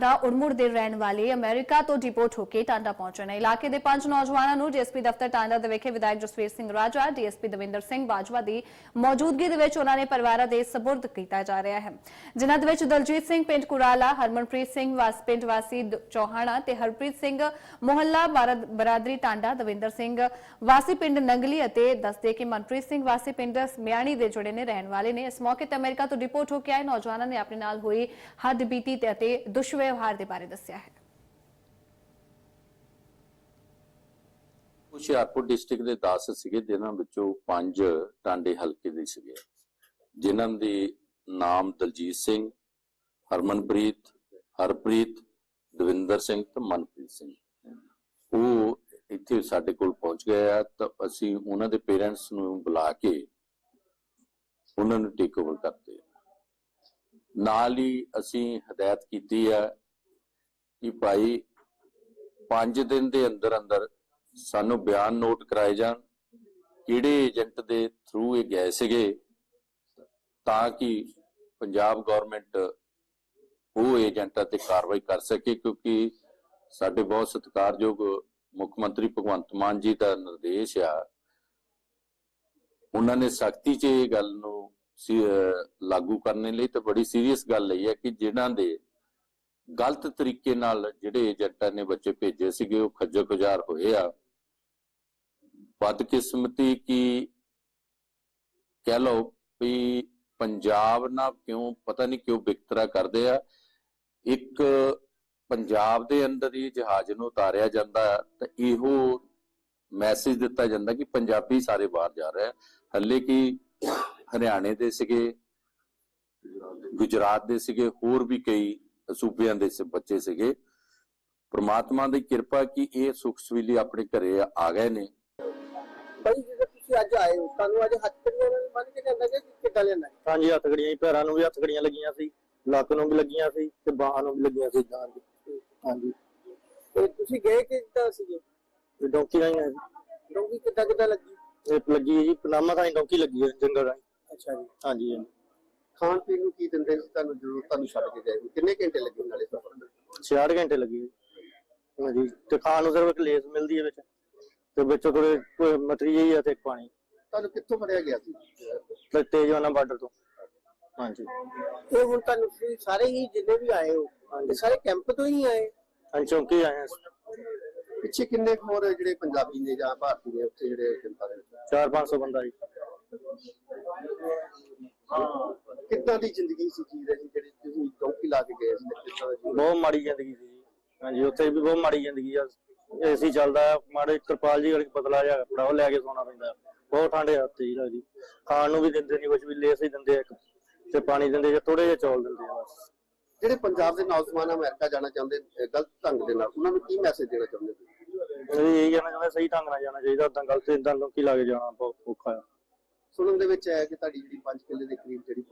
ਦਾ ਉੜਮੁੜ ਦੇ ਰਹਿਣ ਵਾਲੇ ਅਮਰੀਕਾ ਤੋਂ ਡਿਪੋਰਟ ਹੋ ਕੇ ਟਾਂਡਾ ਪਹੁੰਚੇ ਨੇ ਇਲਾਕੇ ਦੇ ਪੰਜ ਨੌਜਵਾਨਾਂ ਨੂੰ ਡੀਐਸਪੀ ਦਫ਼ਤਰ ਟਾਂਡਾ ਦੇ ਵਿਖੇ ਵਿਧਾਇਕ ਜਸਵੀਰ ਸਿੰਘ ਰਾਜਾ, ਡੀਐਸਪੀ ਦਵਿੰਦਰ ਸਿੰਘ ਬਾਜਵਾ ਦੀ ਮੌਜੂਦਗੀ ਦੇ ਵਿੱਚ ਉਹਨਾਂ ਨੇ ਪਰਿਵਾਰਾਂ ਦੇ ਸਬੁਰਦ ਕੀਤਾ ਜਾ ਰਿਹਾ ਹੈ। ਜਿਨ੍ਹਾਂ ਦੇ ਵਿੱਚ ਦਲਜੀਤ ਸਿੰਘ, ਪਿੰਡ ਕੁਰਾਲਾ, ਹਰਮਨਪ੍ਰੀਤ ਸਿੰਘ ਵਾਸ, ਪਿੰਡ ਵਾਸੀ ਦ- ਤੇ ਹਰਪ੍ਰੀਤ ਸਿੰਘ, ਮੁਹੱਲਾ ਬਰਾਦਰੀ ਟਾਂਡਾ, ਦਵਿੰਦਰ ਸਿੰਘ ਵਾਸੀ ਪਿੰਡ ਨੰਗਲੀ ਅਤੇ ਦੱਸਦੇ ਕਿ ਮਨਪ੍ਰੀਤ ਸਿੰਘ ਵਾਸੀ ਪਿੰਡ ਮਿਆਣੀ ਦੇ ਜੁੜੇ ਨੇ, ਰਹਿਣ ਵਾਲੇ ਨੇ। ਇਸ ਮੌਕੇ ਤੇ ਅਮਰੀਕਾ ਤੋਂ ਡਿਪੋਰਟ ਹੋ ਕੇ ਆਏ ਨੌਜਵਾਨਾਂ ਨੇ ਆਪਣੇ ਨਾਲ ਹੋਈ ਹੱਦ ਬੀਤੀ ਤੇ ਅਤੇ ਦੁਸ਼ਵਿਵਹਾਰ ਦੇ ਬਾਰੇ ਦੱਸਿਆ ਹੈ। ਹੁਸ਼ਿਆਰਪੁਰ ਡਿਸਟ੍ਰਿਕਟ ਦੇ 10 ਸੀਗੇ, ਜਿਨ੍ਹਾਂ ਵਿੱਚੋਂ 5 ਟਾਂਡੇ ਹਲਕੇ ਦੇ ਸੀਗੇ। ਜਿਨ੍ਹਾਂ ਦੇ ਨਾਮ ਦਲਜੀਤ ਸਿੰਘ, ਹਰਮਨਪ੍ਰੀਤ, ਹਰਪ੍ਰੀਤ, ਦਵਿੰਦਰ ਸਿੰਘ ਤੇ ਮਨਪ੍ਰੀਤ ਸਿੰਘ। ਉਹ ਇੱਥੇ ਸਾਡੇ ਕੋਲ ਪਹੁੰਚ ਗਏ ਆ, ਤਾਂ ਅਸੀਂ ਉਹਨਾਂ ਦੇ ਪੇਰੈਂਟਸ ਨੂੰ ਬੁਲਾ ਕੇ ਉਹਨਾਂ ਨੂੰ ਟੇਕ ਓਵਰ ਕਰਦੇ ਨਾਲ ਹੀ ਅਸੀਂ ਹਦਾਇਤ ਕੀਤੀ ਆ ਕਿ ਭਾਈ 5 ਦਿਨ ਦੇ ਅੰਦਰ ਅੰਦਰ ਸਾਨੂੰ ਬਿਆਨ ਨੋਟ ਕਰਾਏ ਜਾਣ, ਕਿਹੜੇ ਏਜੰਟ ਦੇ ਥਰੂ ਇਹ ਗਏ ਸੀਗੇ, ਤਾਂ ਕਿ ਪੰਜਾਬ ਗਵਰਨਮੈਂਟ ਉਹ ਏਜੰਟਾਂ ਤੇ ਕਾਰਵਾਈ ਕਰ ਸਕੇ, ਕਿਉਂਕਿ ਸਾਡੇ ਬਹੁਤ ਸਤਿਕਾਰਯੋਗ ਮੁੱਖ ਮੰਤਰੀ ਭਗਵੰਤ ਮਾਨ ਜੀ ਦਾ ਨਿਰਦੇਸ਼ ਆ। ਉਹਨਾਂ ਨੇ ਸਖਤੀ 'ਚ ਇਹ ਗੱਲ ਨੂੰ ਲਾਗੂ ਕਰਨ ਲਈ ਤੇ ਬੜੀ ਸੀਰੀਅਸ ਗੱਲ ਲਈ ਹੈ ਕਿ ਜਿਨ੍ਹਾਂ ਦੇ ਗਲਤ ਤਰੀਕੇ ਨਾਲ ਜਿਹੜੇ ਏਜੰਟਾਂ ਨੇ ਬੱਚੇ ਭੇਜੇ ਸੀਗੇ, ਉਹ ਖੱਜਲ ਖੁਜਾਰ ਹੋਏ ਆ। ਬਦਕਿਸਮਤੀ ਕੀ ਕਹਿ ਲਓ ਵੀ ਪੰਜਾਬ ਨਾਲ ਕਿਉਂ, ਪਤਾ ਨਹੀਂ ਕਿਉਂ ਵਿਤਕਰਾ ਕਰਦੇ ਆ। ਇੱਕ ਪੰਜਾਬ ਦੇ ਅੰਦਰ ਹੀ ਜਹਾਜ਼ ਨੂੰ ਉਤਾਰਿਆ ਜਾਂਦਾ ਹੈ ਤਾਂ ਇਹੋ ਮੈਸੇਜ ਦਿੱਤਾ ਜਾਂਦਾ ਕਿ ਪੰਜਾਬੀ ਸਾਰੇ ਬਾਹਰ ਜਾ ਰਹੇ ਆ। ਹੱਲੇ ਕਿ ਹਰਿਆਣੇ ਦੇ ਸੀਗੇ ਗੁਜਰਾਤ ਦੇ ਸੀਗੇ ਹੋਰ ਵੀ ਕਈ ਸੂਬਿਆਂ ਦੇ ਸ- ਬੱਚੇ ਸੀਗੇ। ਪ੍ਰਮਾਤਮਾ ਦੀ ਕਿਰਪਾ ਕਿ ਇਹ ਸੁਖ ਸਵੀਲੀ ਆਪਣੇ ਘਰੇ ਆ ਗਏ ਨੇ। ਭਾਈ ਜਦੋਂ ਤੁਸੀਂ ਅੱਜ ਆਏ ਹੋ ਤੁਹਾਨੂੰ ਅੱਜ ਹੱਥਕੜੀਆਂ ਨਾਲ ਬੰਨ ਕੇ ਜਾਂਦਾ ਕਿ ਕਿੱਦਾਂ ਲੈਣਾ ਹਾਂਜੀ ਹੱਥ ਗੜੀਆਂ ਪੈਰਾਂ ਨੂੰ ਵੀ ਹੱਥ ਗੜੀਆਂ ਲੱਗੀਆਂ ਸੀ ਲੱਕ ਨੂੰ ਵੀ ਲੱਗੀਆਂ ਸੀ ਤੇ ਬਾਹਾਂ ਨੂੰ ਵੀ ਲੱਗੀਆਂ ਸੀ ਜਾਨ ਦੀ। ਹਾਂਜੀ। ਤੇ ਤੁਸੀਂ ਗਏ ਕਿੱਦਾਂ ਸੀਗੇ? ਤੇ ਡੌਂਕੀ ਰਾਹੀਂ ਆਏ। ਡੋਂਗੀ ਕਿੱਦਾਂ ਕਿੱਦਾਂ ਲੱਗੀ? ਇਹ ਲੱਗੀ ਹੈ ਜੀ ਪਨਾਮਾ ਥਾਂ ਡੌਂਕੀ ਲੱਗੀ ਹੈ ਜੰਗਲ ਰਾਹੀਂ। ਅੱਛਾ ਜੀ। ਹਾਂਜੀ ਹਾਂਜੀ। ਖਾਣ ਪੀਣ ਨੂੰ ਕੀ ਦਿੰਦੇ ਸੀ ਤੁਹਾਨੂੰ ਜਦੋਂ ਤੁਹਾਨੂੰ ਛੱਡ ਕੇ ਗਏ ਕਿੰਨੇ ਘੰਟੇ ਲੱਗੇ ਨਾਲੇ ਸਫ਼ਰ ਦੇ 66 ਘੰਟੇ ਲੱਗੇ। ਹਾਂਜੀ ਤੇ ਖਾਣ ਨੂੰ ਸਿਰਫ ਇੱਕ ਲੇਸ ਮਿਲਦੀ ਹੈ ਵਿੱਚ। ਤੇ ਵਿੱਚੋਂ ਥੋੜੇ ਮਟਰੀ ਜਿਹੀ ਆ ਤੇ ਇੱਕ ਪਾਣੀ। ਤੁਹਾਨੂੰ ਕਿੱਥੋਂ ਫੜਿਆ ਗਿਆ ਸੀ? ਤੇ ਤੇਜਵਾਨਾ ਬਾਰਡਰ ਤੋਂ। ਹਾਂਜੀ। ਇਹ ਹੁਣ ਤੁਹਾਨੂੰ ਤੁਸੀਂ ਸਾਰੇ ਹੀ ਜਿੰਨੇ ਵੀ ਆਏ ਹੋ ਇਹ ਸਾਰੇ ਕੈਂਪ ਤੋਂ ਹੀ ਆਏ? ਹਾਂਜੀ ਚੌਂਕੀ ਆਏ ਹਾਂ ਪਿੱਛੇ ਕਿੰਨੇ ਹੋਰ ਜਿਹੜੇ ਪੰਜਾਬੀ ਨੇ ਜਾਂ ਭਾਰਤੀ ਨੇ ਉੱਥੇ ਜਿਹੜੇ ਕੈਂਪਾਂ ਦੇ ਵਿੱਚ 4-500 ਬੰਦਾ ਜੀ। ਕਿੱਦਾਂ ਦੀ ਜ਼ਿੰਦਗੀ ਸੀ ਜੀ ਰਹੀ ਜਿਹੜੀ ਤੁਸੀਂ ਡੋਂਕੀ ਲਾ ਕੇ ਗਏ ਸੀ ਕਿੱਦਾਂ ਦਾ? ਬਹੁਤ ਮਾੜੀ ਜ਼ਿੰਦਗੀ ਸੀ ਜੀ। ਹਾਂਜੀ ਉੱਥੇ ਵੀ ਬਹੁਤ ਮਾੜੀ ਜ਼ਿੰਦਗੀ ਆ। ਏਸੀ ਚੱਲਦਾ ਮਾੜੇ ਤਰਪਾਲ ਜੀ ਵਾਲੀ ਪਤਲਾ ਜਿਹਾ ਕੱਪੜਾ ਉਹ ਲੈ ਕੇ ਸੌਣਾ ਪੈਂਦਾ ਬਹੁਤ ਠੰਡੇ ਹੱਥ ਜੀ। ਲੱਗਦੀ ਖਾਣ ਨੂੰ ਵੀ ਦਿੰਦੇ ਨਹੀਂ ਕੁਝ ਵੀ ਲੇਸ ਹੀ ਦਿੰਦੇ ਇੱਕ। ਤੇ ਪਾਣੀ ਦਿੰਦੇ ਜਾਂ ਥੋੜੇ ਜਿਹਾ ਚੌਲ ਦਿੰਦੇ ਆ ਬਸ। ਜਿਹੜੇ ਪੰਜਾਬ ਦੇ ਨੌਜਵਾਨ ਅਮਰੀਕਾ ਜਾਣਾ ਚਾਹੁੰਦੇ ਗਲਤ ਢੰਗ ਦੇ ਨਾਲ ਉਹਨਾਂ ਨੂੰ ਕੀ ਮੈਸੇਜ ਦੇਣਾ ਚਾਹੁੰਦੇ ਤੁਸੀਂ? ਇਹ ਕਹਿਣਾ ਚਾਹੁੰਦਾ ਸਹੀ ਢੰਗ ਨਾਲ ਜਾਣਾ ਚਾਹੀਦਾ ਉਦਾਂ ਗਲਤ ਇਦਾਂ ਲੋਕੀ ਲਾ ਕੇ ਜਾਣਾ ਬਹੁਤ ਔਖਾ ਆ। ਸੁਣਨ ਦੇ ਵਿੱਚ ਆਇਆ ਕਿ ਤੁਹਾਡੀ ਜਿਹੜੀ 5 ਕਿੱਲੇ ਦੇ ਕਰੀਬ ਜਿਹੜੀ